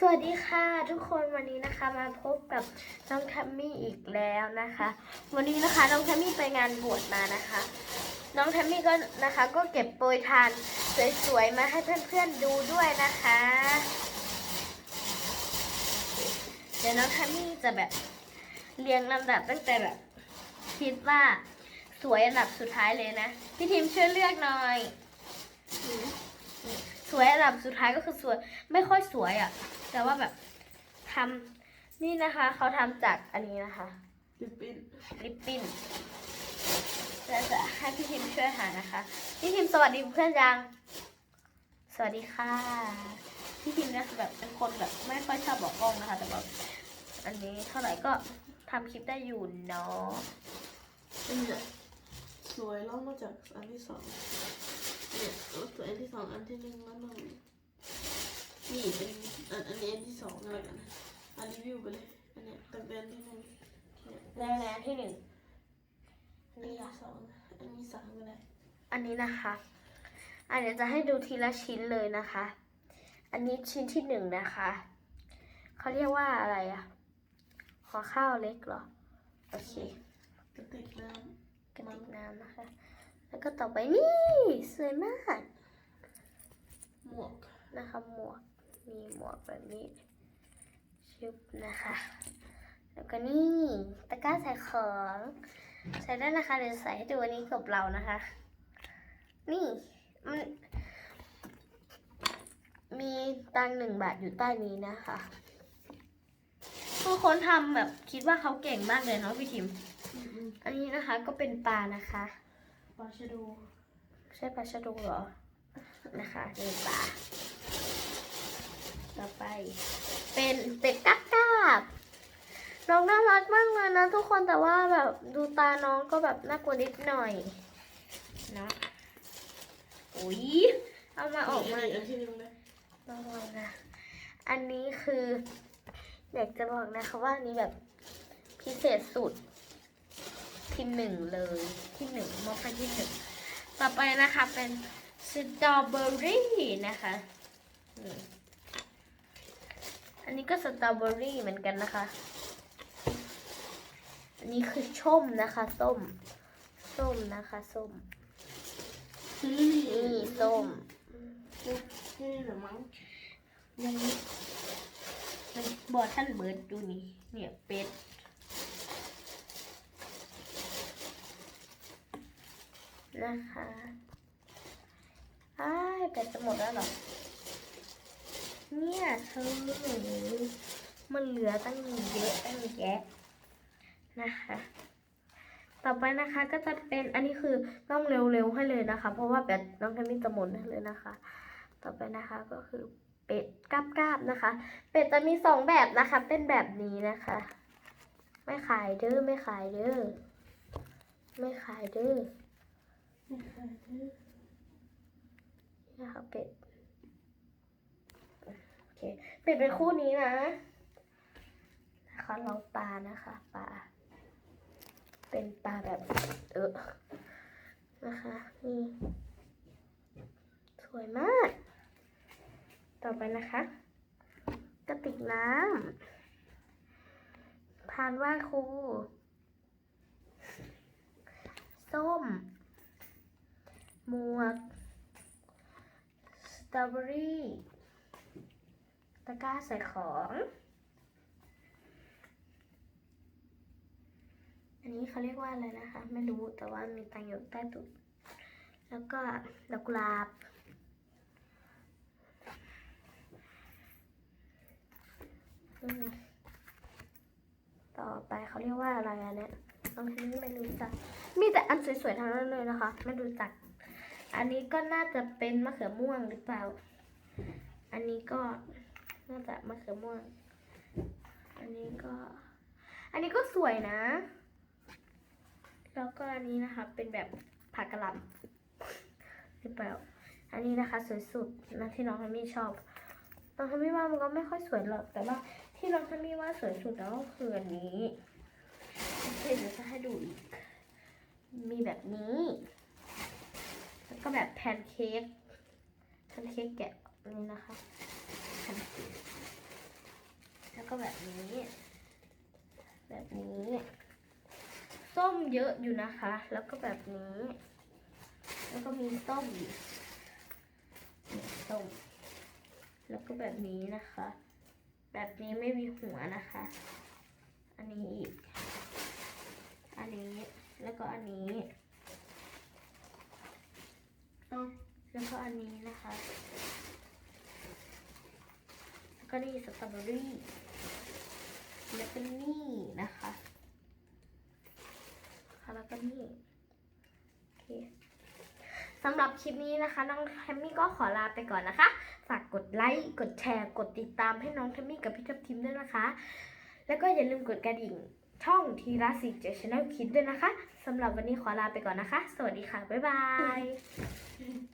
สวัสดีค่ะทุกคนวันนี้นะคะมาพบกับน้องแทมมี่อีกแล้วนะคะ วันนี้นะคะน้องแทมมี่ไปงานบวชมานะคะ น้องแทมมี่ก็นะคะก็เก็บโปรยทานสวยๆมาให้เพื่อนๆดูด้วยนะคะ เดี๋ยวน้องแทมมี่จะแบบเรียงลำดับตั้งแต่แบบคิดว่าสวยอันดับสุดท้ายเลยนะพี่ทีมช่วยเลือกหน่อย สวยอันดับสุดท้ายก็คือสวยไม่ค่อยสวยอะ่ะ แต่ว่าแบบทำนี่นะคะเขาทำจากอันนี้นะคะลิปปิ้นลิปปิ้นจะจะให้พี่ทิมช่วยหานะคะ พี่ทิมสวัสดีเพื่อนยัง สวัสดีค่ะ พี่ทิมเนี่ยคือแบบเป็นคนแบบไม่ค่อยชอบบอกกล้องนะคะ แต่แบบอันนี้เท่าไหร่ก็ทำคลิปได้อยู่เนาะอันเนี้ยสวยลองมาจากอันที่สองเนี่ยเอาตัวอั นที่สองอันที่หนึ่งแล้วหนึ่งนี่เป็นอันอันนี้อันที่สองอะไรกันนะอันรีวิวไปเลยอันเนี้ยตั้งแต่อันที่หนึ่งเนี่ยแล้วแล้วที่หนึ่งอันนี้สองอันนี้สามก็ได้อันนี้นะคะ อันเดี๋ยวจะให้ดูทีละชิ้นเลยนะคะ อันนี้ชิ้นที่หนึ่งนะคะเขาเรียกว่าอะไรอะขอข้าวเล็กเหรอ โอเคกระติกน้กระติกน้ำนะคะ แล้วก็ต่อไปนี่ สวยมากำ หมวกนะคะหมวกมีหมวกแบบนี้ชุบนะคะ แล้วก็นี่ตะกร้าใส่ของใส่ได้นะคะเดี๋ยวใส่ให้ดูอันนี้กับเรานะคะ นี่มันมีตังค์หนึ่งบาทอยู่ใต้นี้นะคะทุกคนทำแบบคิดว่าเขาเก่งมากเลยเนาะพี่ทิมอืมอืมอันนี้นะคะก็เป็นปลานะคะ ปลาชะโดูใช่ปลาชะโดูเหรอ นะคะนี่ปลาต่อไป เป็นเป็ดกับกาบน้องน่ารักมากเลยนะทุกคนแต่ว่าแบบดูตาน้องก็แบบน่ากลัวนิดหน่อยเนาะอุ้ยเอามาออกมานี่อันที่หนึ่งเลยลองลองนะ อันนี้คืออยากจะบอกนะคะว่าอันนี้แบบพิเศษสุดที่หนึ่งเลยที่หนึ่งมอบให้ที่หนึ่งต่อไปนะคะเป็น สตรอเบอรี่นะคะ อันนี้ก็สตรอเบอรี่เหมือนกันนะคะ อันนี้คือส้มนะคะ ส้ม ส้มนะคะ ส้ม นี่ส้มนี่หรือมั้งยังบอท่านเบิร์ดดูนี่ เนี่ยเป็ดนะคะ อ้ายเป็ดจะหมดแล้วเหรอ เนี่ยเธอมันเหลือตั้งเยอะตั้งแยะนะคะ ต่อไปนะคะก็จะเป็นอันนี้คือต้องเร็วๆให้เลยนะคะ เพราะว่าเป็ดน้องแคมมี่จะหมดเลยนะคะ ต่อไปนะคะก็คือเป็ดกราบๆนะคะ เป็ดจะมีสองแบบนะคะ เป็นแบบนี้นะคะ ไม่ขายเด้อไม่ขายเด้อไม่ขายเด้อ นะคะเป็ดโอเคเป็ดเป็นคู่นี้นะนะคะลองปลานะคะปลาเป็นปลาแบบเออนะคะนี่สวยมาก ต่อไปนะคะกระติกน้ำพานว่าครูส้ม หมวก ตรอเบอรี่ตะกร้าใส่ของ อันนี้เขาเรียกว่าอะไรนะคะ ไม่รู้แต่ว่ามีตังอยู่ใต้ตุดแล้วก็ดอกกุหลาบต่อไปเขาเรียกว่าอะไรอันเนี้ยบางทีไม่รู้จัก มีแต่อันสวยๆทั้งนั้นเลยนะคะ ไม่รู้จัก อันนี้ก็น่าจะเป็นมะเขือม่วงหรือเปล่า อันนี้ก็น่าจะมะเขือม่วง อันนี้ก็ อันนี้ก็สวยนะ แล้วก็อันนี้นะคะ เป็นแบบผักกะหล่ำหรือเปล่า อันนี้นะคะสวยสุดนะที่น้องฮัมมี่ชอบ น้องทัมมี่ว่ามันก็ไม่ค่อยสวยหรอก แต่ว่าที่น้องทัมมี่ว่าสวยสุดแล้วก็คืออันนี้โอเคเดี๋ยวจะให้ดูอีก มีแบบนี้ ก็แบบแพนเค้กแพนเค้กแกะนนี้นะคะแพนเค้กก็แบบนี้ แบบนี้ ส้มเยอะอยู่นะคะ แล้วก็แบบนี้ แล้วก็มีส้มอีกส้มแล้วก็แบบนี้นะคะ แบบนี้ไม่มีหัวนะคะ อันนี้อีก อันนี้ แล้วก็อันนี้ เอา แล้วก็อันนี้นะคะ แล้วก็นี่สตรอเบอรี่ แล้วก็นี่นะคะค่ะแล้วก็นี่โอเคสำหรับคลิปนี้นะคะ น้องแทมมี่ก็ขอลาไปก่อนนะคะ ฝากกดไลค์ กดแชร์ กดติดตามให้น้องแทมมี่กับพี่ทับทิมด้วยนะคะ แล้วก็อย่าลืมกดกระดิ่งช่องทีราสิเจชแนลคิดด้วยนะคะ สำหรับวันนี้ขอลาไปก่อนนะคะ สวัสดีค่ะ บ๊ายบาย